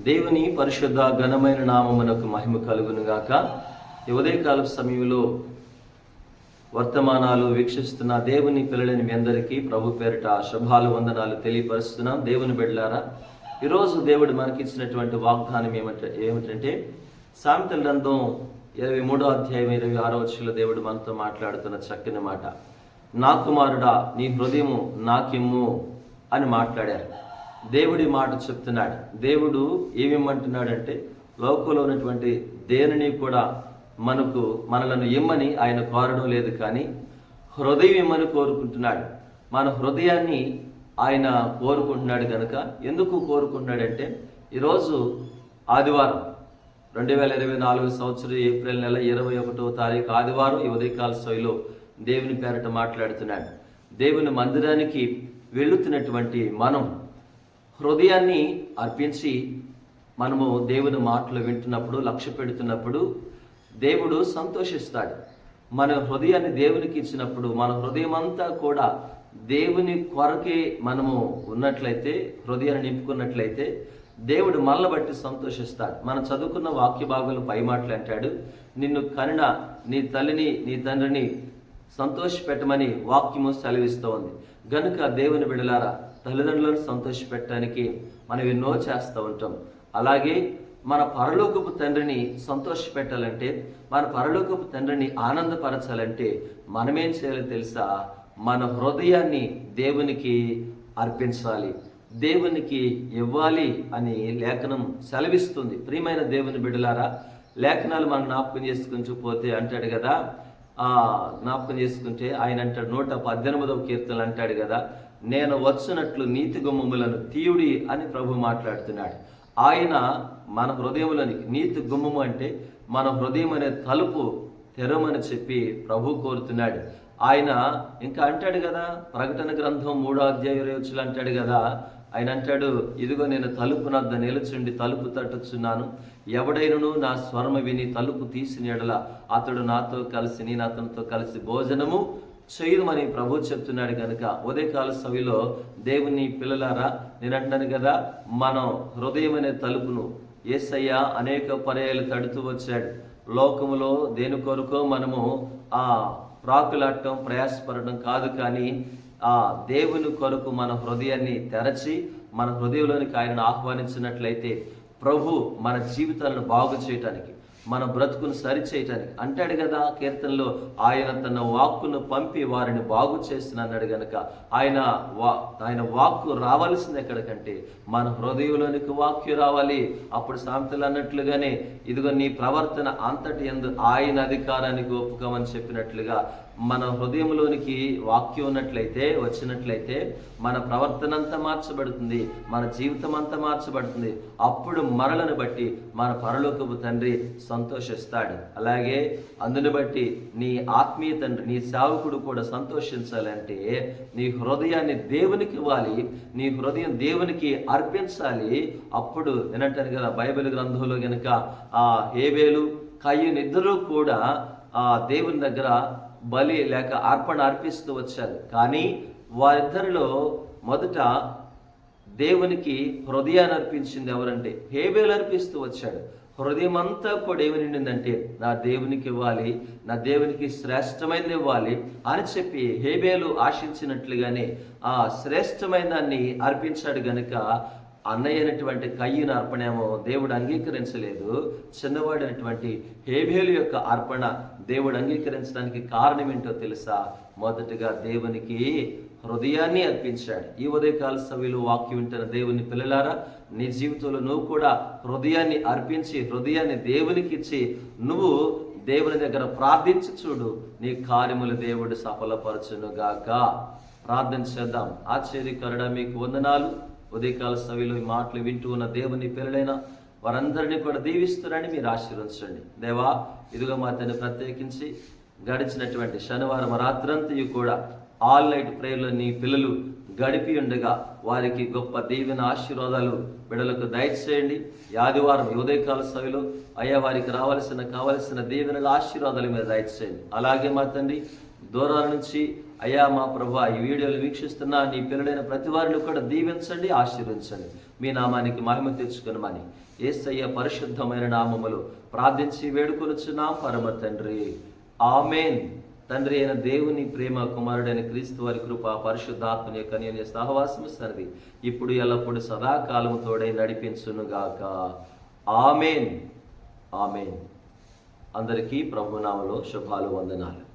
దేవుని పరిశుద్ధ ఘనమైన నామమునకు మహిమ కలుగునుగాక. ఉదయకాల సమయంలో వర్తమానాలు వీక్షిస్తున్న దేవుని పిల్లలని మీ అందరికీ ప్రభు పేరిట శుభాలు వందనాలు తెలియపరుస్తున్నాం. దేవుని బిడ్డలారా ఈరోజు దేవుడు మనకిచ్చినటువంటి వాగ్దానం ఏమంటే ఏమిటంటే సామెతల గ్రంథం ఇరవై మూడో అధ్యాయం ఇరవై ఆరో వచ్చులో దేవుడు మనతో మాట్లాడుతున్న చక్కని మాట. నా కుమారుడా నీ హృదయము నాకిమ్ము అని మాట్లాడారు. దేవుడి మాట చెప్తున్నాడు. దేవుడు ఏమిమ్మంటున్నాడంటే లోకంలో ఉన్నటువంటి దేనిని కూడా మనకు మనలను ఇమ్మని ఆయన కోరడం లేదు కానీ హృదయం ఇమ్మని కోరుకుంటున్నాడు. మన హృదయాన్ని ఆయన కోరుకుంటున్నాడు కనుక ఎందుకు కోరుకుంటున్నాడంటే ఈరోజు ఆదివారం రెండు వేల ఇరవై నాలుగు సంవత్సరం ఏప్రిల్ నెల ఇరవై ఒకటో తారీఖు ఆదివారం ఈ ఉదయకాల స్థాయిలో దేవుని పేరట మాట్లాడుతున్నాడు. దేవుని మందిరానికి వెళుతున్నటువంటి మనం హృదయాన్ని అర్పించి మనము దేవుని మాటలు వింటున్నప్పుడు లక్ష్య పెడుతున్నప్పుడు దేవుడు సంతోషిస్తాడు. మన హృదయాన్ని దేవునికి ఇచ్చినప్పుడు మన హృదయం అంతా కూడా దేవుని కొరకే మనము ఉన్నట్లయితే హృదయాన్ని నింపుకున్నట్లయితే దేవుడు మనల్ని బట్టి సంతోషిస్తాడు. మనం చదువుకున్న వాక్య భాగంలో పై మాటలు అంటాడు నిన్ను కనిన నీ తల్లిని నీ తండ్రిని సంతోషపెట్టమని వాక్యము సెలవిస్తోంది. గనుక దేవుని బిడలారా తల్లిదండ్రులను సంతోషపెట్టడానికి మనం ఎన్నో చేస్తూ ఉంటాం. అలాగే మన పరలోకపు తండ్రిని సంతోషపెట్టాలంటే మన పరలోకపు తండ్రిని ఆనందపరచాలంటే మనమేం చేయాలో తెలుసా? మన హృదయాన్ని దేవునికి అర్పించాలి. దేవునికి ఇవ్వాలి అని లేఖనం సెలవిస్తుంది. ప్రియమైన దేవుని బిడలారా లేఖనాలు మనం జ్ఞాపకం చేసుకుని పోతే అంటాడు కదా జ్ఞాపకం చేసుకుంటే ఆయన అంటాడు నూట పద్దెనిమిదవ కీర్తనలు అంటాడు కదా నేను వచ్చినట్లు నీతి గుమ్మములను తీయుడి అని ప్రభు మాట్లాడుతున్నాడు. ఆయన మన హృదయంలోనికి నీతి గుమ్మము అంటే మన హృదయం అనే తలుపు తెరమని చెప్పి ప్రభు కోరుతున్నాడు. ఆయన ఇంకా అంటాడు కదా ప్రకటన గ్రంథం మూడో అధ్యాయ అంటాడు కదా ఆయన అంటాడు ఇదిగో నేను తలుపు నద్ద నిలుచుండి తలుపు తట్టుచున్నాను. ఎవడైనను నా స్వర్మ విని తలుపు తీసిన ఎడల అతడు నాతో కలిసి నేను అతనితో కలిసి భోజనము చేయమని ప్రభు చెప్తున్నాడు కనుక ఉదయకాల సవిలో దేవుని పిల్లలారా నేను అంటున్నాను కదా మనం హృదయం అనే తలుపును ఏసయ్య అనేక పర్యాలు తడుతూ వచ్చాడు. లోకములో దేని కొరకు మనము ఆ ప్రాకులాడటం ప్రయాసపడటం కాదు కానీ ఆ దేవుని కొరకు మన హృదయాన్ని తెరచి మన హృదయంలోనికి ఆయనను ఆహ్వానించినట్లయితే ప్రభు మన జీవితాలను బాగు చేయటానికి మన బ్రతుకును సరిచేయటానికి అంటాడు కదా కీర్తనలో ఆయన తన వాక్కును పంపి వారిని బాగు చేసిన అన్నాడు గనక ఆయన వా ఆయన వాక్కు రావాల్సింది ఎక్కడికంటే మన హృదయంలోనికి వాక్యు రావాలి. అప్పుడు సామెతలు అన్నట్లుగానే ఇదిగో నీ ప్రవర్తన అంతటి ఎందు ఆయన అధికారానికి ఒప్పుకోమని చెప్పినట్లుగా మన హృదయంలోనికి వాక్యం ఉన్నట్లయితే వచ్చినట్లయితే మన ప్రవర్తన అంతా మార్చబడుతుంది మన జీవితం అంతా మార్చబడుతుంది. అప్పుడు మరలను బట్టి మన పరలోకపు తండ్రి సంతోషిస్తాడు. అలాగే అందుని బట్టి నీ ఆత్మీయ తండ్రి నీ సేవకుడు కూడా సంతోషించాలంటే నీ హృదయాన్ని దేవునికి ఇవ్వాలి నీ హృదయం దేవునికి అర్పించాలి. అప్పుడు ఏంటంటారు కదా బైబిల్ గ్రంథంలో కనుక ఆ హేవేలు కయ్యను ఇద్దరూ కూడా ఆ దేవుని దగ్గర బలి లేక అర్పణ అర్పిస్తూ వచ్చారు. కానీ వారిద్దరిలో మొదట దేవునికి హృదయాన్ని అర్పించింది ఎవరంటే హేబేలు అర్పిస్తూ వచ్చాడు. హృదయం అంతా కూడా ఏమి నిండిందంటే నా దేవునికి ఇవ్వాలి నా దేవునికి శ్రేష్టమైనది ఇవ్వాలి అని చెప్పి హేబేలు ఆశించినట్లుగానే ఆ శ్రేష్టమైన దాన్ని అర్పించాడు గనుక అన్నయ్య అయినటువంటి కయ్యను అర్పణేమో దేవుడు అంగీకరించలేదు. చిన్నవాడైనటువంటి హేబేలు యొక్క అర్పణ దేవుడు అంగీకరించడానికి కారణం ఏంటో తెలుసా? మొదటగా దేవునికి హృదయాన్ని అర్పించాడు. ఈ ఉదయకాల సభ్యులు వాక్యం వింటున్న దేవుని పిల్లలారా నీ జీవితంలో నువ్వు కూడా హృదయాన్ని అర్పించి హృదయాన్ని దేవునికి ఇచ్చి నువ్వు దేవుని దగ్గర ప్రార్థించి చూడు. నీ కార్యములు దేవుడు సఫలపరచునుగాక. ప్రార్థన చేద్దాం. ఆశ్చర్యకరుడ మీకు వందనాలు. ఉదయకాల సభలో ఈ మాటలు వింటూ ఉన్న దేవుని పిల్లలైన వారందరినీ కూడా దీవిస్తున్నారని మీరు ఆశీర్వదించండి. దేవా ఇదిగో మా తండ్రి ప్రత్యేకించి గడిచినటువంటి శనివారం రాత్రంతయు కూడా ఆల్ నైట్ ప్రేయర్లో నీ పిల్లలు గడిపి ఉండగా వారికి గొప్ప దీవెన ఆశీర్వాదాలు బిడలకు దయచేయండి. ఆదివారం ఉదయకాల సభలో అయ్యా వారికి రావాల్సిన కావలసిన దీవెనల ఆశీర్వాదాలు మీద దయచేయండి. అలాగే మా తండ్రి దూరాల నుంచి అయ్యా మా ప్రభా ఈ వీడియోలు వీక్షిస్తున్న నీ పిల్లడైన ప్రతి వారిని కూడా దీవించండి ఆశీర్వించండి మీ నామానికి మహిమ తెచ్చుకునమని ఏసయ్య పరిశుద్ధమైన నామములు ప్రార్థించి వేడుకొనుచున్నాం పరమ తండ్రి. ఆమెన్. తండ్రి అయిన దేవుని ప్రేమ కుమారుడైన క్రీస్తు వారి కృప పరిశుద్ధాత్మని యొక్క నేను సహవాసము సరిది. ఇప్పుడు ఎల్లప్పుడు సదాకాలము తోడై నడిపించునుగాక. ఆమెన్. ఆమెన్. అందరికీ ప్రభునామలో శుభాలు వందనాలు.